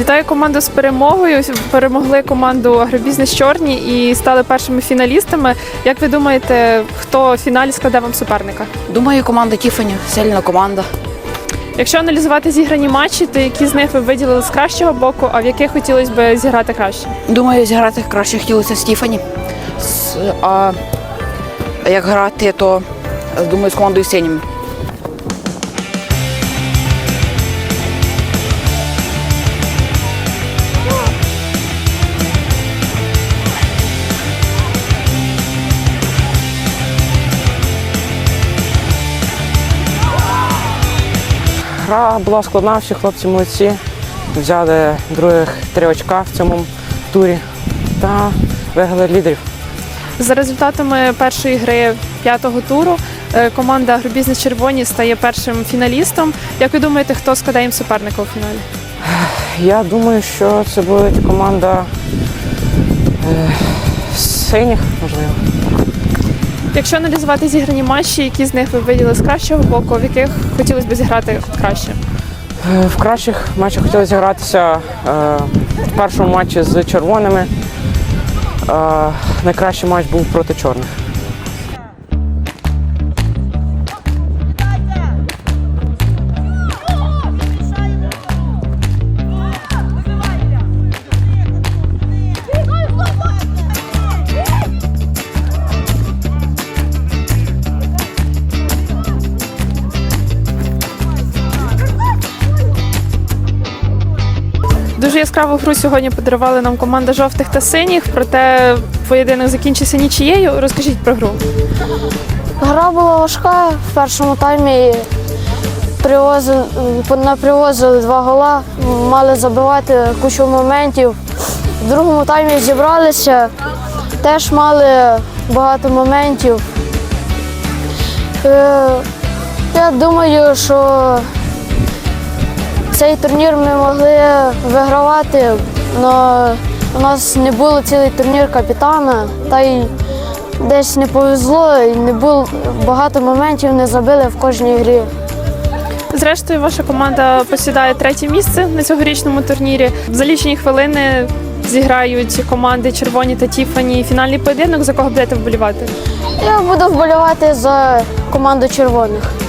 Вітаю команду з перемогою. Перемогли команду Агробізнес Чорні і стали першими фіналістами. Як ви думаєте, хто в фіналі складе вам суперника? Думаю, команда Тіфані сильна команда. Якщо аналізувати зіграні матчі, то які з них ви виділили з кращого боку, а в яких хотілося б зіграти краще? Думаю, зіграти краще хотілося з Тіфані. А як грати, то думаю, з командою синім. Гра була складна, всі хлопці молодці. Взяли других три очка в цьому турі та виграли лідерів. За результатами першої гри п'ятого туру е, команда Агробізнес Червоні стає першим фіналістом. Як ви думаєте, хто складе їм суперника у фіналі? Я думаю, що це буде команда е, синіх, можливо. Якщо аналізувати зіграні матчі, які з них ви виділи з кращого боку, в яких хотілося б зіграти краще? Е, В кращих матчах хотілося зігратися е, в першому матчі з червоними. Е, найкращий матч був проти чорних. Дуже яскраву гру сьогодні подарували нам команда жовтих та синіх, проте поєдинок закінчився нічією. Розкажіть про гру. Гра була важка в першому таймі. Привозили, привозили два гола, мали забивати кучу моментів. В другому таймі зібралися, теж мали багато моментів. Е, Я думаю, що цей турнір ми могли вигравати, але у нас не було цілий турнір капітана, та й десь не повезло, і не було багато моментів, не забили в кожній грі. Зрештою, ваша команда посідає третє місце на цьогорічному турнірі. За лічені хвилини зіграють команди Червоні та Тіфані фінальний поєдинок. За кого будете вболівати? Я буду вболівати за команду червоних.